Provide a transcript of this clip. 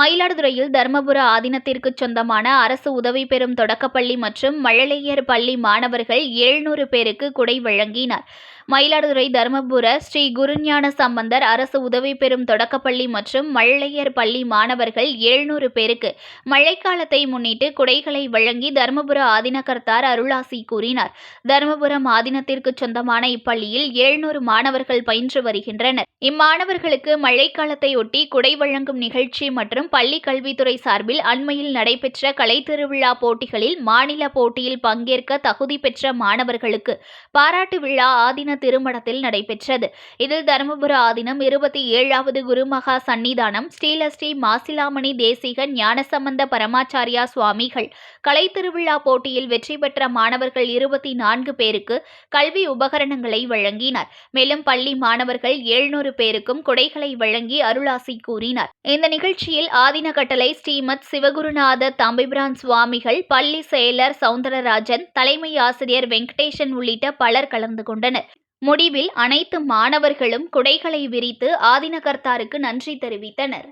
மயிலாடுதுறையில் தர்மபுர ஆதீனத்திற்கு சொந்தமான அரசு உதவி பெறும் தொடக்கப்பள்ளி மற்றும் மழலையர் பள்ளி மாணவர்கள் எழுநூறு பேருக்கு குடை வழங்கினர். மயிலாடுதுறை தர்மபுர ஸ்ரீ குருஞான சம்பந்தர் அரசு உதவி பெறும் தொடக்கப்பள்ளி மற்றும் மழலையர் பள்ளி மாணவர்கள் எழுநூறு பேருக்கு மழைக்காலத்தை முன்னிட்டு குடைகளை வழங்கி தர்மபுர ஆதீனகர்த்தார் அருளாசி கூறினார். தர்மபுரம் ஆதினத்திற்கு சொந்தமான இப்பள்ளியில் எழுநூறு மாணவர்கள் பயின்று வருகின்றனர். இம்மாணவர்களுக்கு மழைக்காலத்தையொட்டி குடை வழங்கும் நிகழ்ச்சி மற்றும் பள்ளி கல்வித்துறை சார்பில் அண்மையில் நடைபெற்ற கலைத்திருவிழா போட்டிகளில் மாநில போட்டியில் பங்கேற்க தகுதி பெற்ற மாணவர்களுக்கு பாராட்டு விழா ஆதீன திருமணத்தில் நடைபெற்றது. இதில் தருமபுர ஆதினம் இருபத்தி ஏழாவது குருமகா சன்னிதானம் ஸ்ரீலஸ்ரீ மாசிலாமணி தேசிக ஞானசம்பந்த பரமாச்சாரியா சுவாமிகள் கலைத்திருவிழா போட்டியில் வெற்றி பெற்ற மாணவர்கள் இருபத்தி நான்கு பேருக்கு கல்வி உபகரணங்களை வழங்கினார். மேலும் பள்ளி மாணவர்கள் எழுநூறு பேருக்கும் கொடைகளை வழங்கி அருளாசி கூறினார். இந்த நிகழ்ச்சியில் ஆதின கட்டளை ஸ்ரீமத் சிவகுருநாத தம்பிபிரான் சுவாமிகள் பள்ளி செயலர் சவுந்தரராஜன் தலைமை ஆசிரியர் வெங்கடேசன் உள்ளிட்ட பலர் கலந்து கொண்டனர். முடிவில் அனைத்து மாணவர்களும் குடைகளை விரித்து ஆதினகர்த்தாருக்கு நன்றி தெரிவித்தனர்.